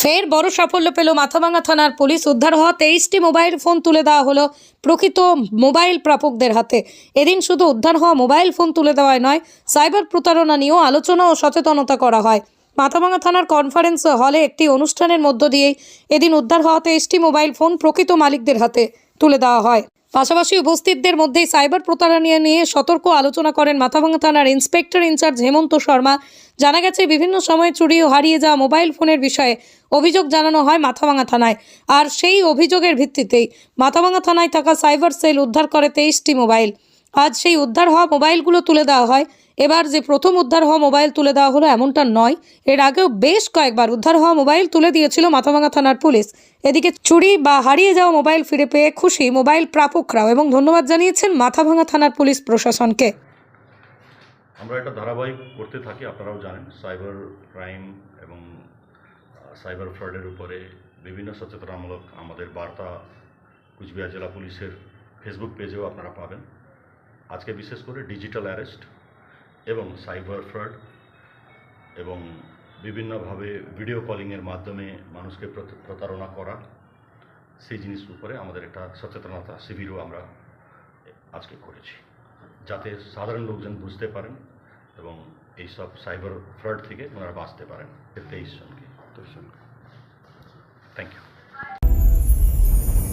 ফের বড় সাফল্য পেল মাথাভাঙা থানার পুলিশ। উদ্ধার হওয়া তেইশটি মোবাইল ফোন তুলে দেওয়া হলো প্রকৃত মোবাইল প্রাপকদের হাতে। এদিন শুধু উদ্ধার হওয়া মোবাইল ফোন তুলে দেওয়ায় নয়, সাইবার প্রতারণা নিয়েও আলোচনা ও সচেতনতা করা হয়। মাথাভাঙা থানার কনফারেন্স হলে একটি অনুষ্ঠানের মধ্য দিয়েই এদিন উদ্ধার হওয়া তেইশটি মোবাইল ফোন প্রকৃত মালিকদের হাতে। তুলে দেওয়া হয়। পাশাপাশি উপস্থিতদের মধ্যেই সাইবার প্রতারণা নিয়ে সতর্ক আলোচনা করেন মাথাভাঙা থানার ইন্সপেক্টর ইনচার্জ হেমন্ত শর্মা। জানা গেছে, বিভিন্ন সময় চুরি ও হারিয়ে যাওয়া মোবাইল ফোনের বিষয়ে অভিযোগ জানানো হয় মাথাভাঙা থানায়। আর সেই অভিযোগের ভিত্তিতেই মাথাভাঙা থানায় থাকা সাইবার সেল উদ্ধার করে তেইশটি মোবাইল। আজ সেই উদ্ধার হওয়া মোবাইলগুলো তুলে দেওয়া হয়। এবার যে প্রথম উদ্ধার হওয়া মোবাইল তুলে দেওয়া হলো এমনটা নয়। এর আগেও বেশ কয়েকবার উদ্ধার হওয়া মোবাইল তুলে দিয়েছিল মাথাভাঙা থানার পুলিশ। এদিকে চুরি বা হারিয়ে যাওয়া মোবাইল ফিরে পেয়ে খুশি মোবাইল প্রাপকরাও এবং ধন্যবাদ জানিয়েছেন মাথাভাঙা থানার পুলিশ প্রশাসনকে। আমরা এটা ধারাবাহিক করতে থাকি, আপনারাও জানেন, সাইবার ক্রাইম এবং সাইবার ফ্রডের উপরে বিভিন্ন সচেতনামূলক আমাদের বার্তা কুচবিহার জেলা পুলিশের ফেসবুক পেজেও আপনারা পাবেন। আজকে বিশেষ করে ডিজিটাল অ্যারেস্ট এবং সাইবার ফ্রড এবং বিভিন্নভাবে ভিডিও কলিংয়ের মাধ্যমে মানুষকে প্রত- প্রতারণা করা সেই জিনিস উপরে আমাদের একটা সচেতনতা শিবিরও আমরা আজকে করেছি। যাতে সাধারণ লোকজন বুঝতে পারেন এবং এইসব সাইবার ফ্রড থেকে ওনারা বাঁচতে পারেন। তেইশ জনকে। থ্যাংক ইউ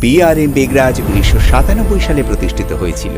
পিআরএম বেগরাজ উনিশশো সাতানব্বই সালে প্রতিষ্ঠিত হয়েছিল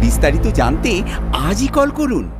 বিস্তারিত জানতে আজই কল করুন।